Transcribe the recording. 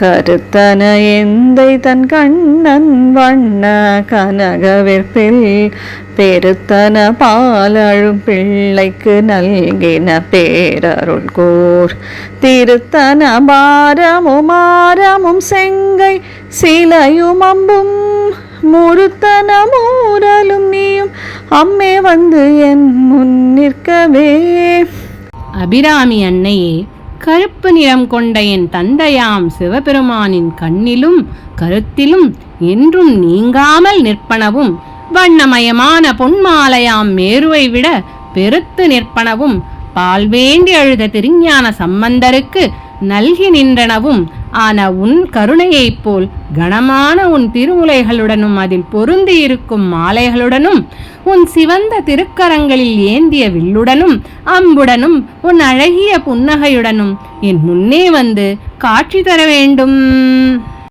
கருத்தன எந்தை தன் கண்ணன் வண்ண கனகவிற்பில் பெருத்தன பாலழும் பிள்ளைக்கு நல்கின பேரருள் கோர். திருத்தன பாரமும் ஆரமும் செங்கை சிலையும் அம்பும் முறுத்தன மூரலும் நீயும் அம்மே வந்து என் முன் நிற்கவே. அபிராமி அன்னையே கருப்பு நிறம் கொண்ட என் தந்தையாம் சிவபெருமானின் கண்ணிலும் கருத்திலும் என்றும் நீங்காமல் நிற்பனவும் வண்ணமயமான பொன்மாலையாம் மேருவை விட பெருத்து நிற்பனவும் பால்வேண்டி அழுத திருஞான சம்பந்தருக்கு நல்கி நின்றனவும் ஆன உன் கருணையைப் போல் கனமான உன் திருமுலைகளுடனும் அதில் பொருந்தி இருக்கும் மாலைகளுடனும் உன் சிவந்த திருக்கரங்களில் ஏந்திய வில்லுடனும் அம்புடனும் உன் அழகிய புன்னகையுடனும் என் முன்னே வந்து காட்சி தர வேண்டும்.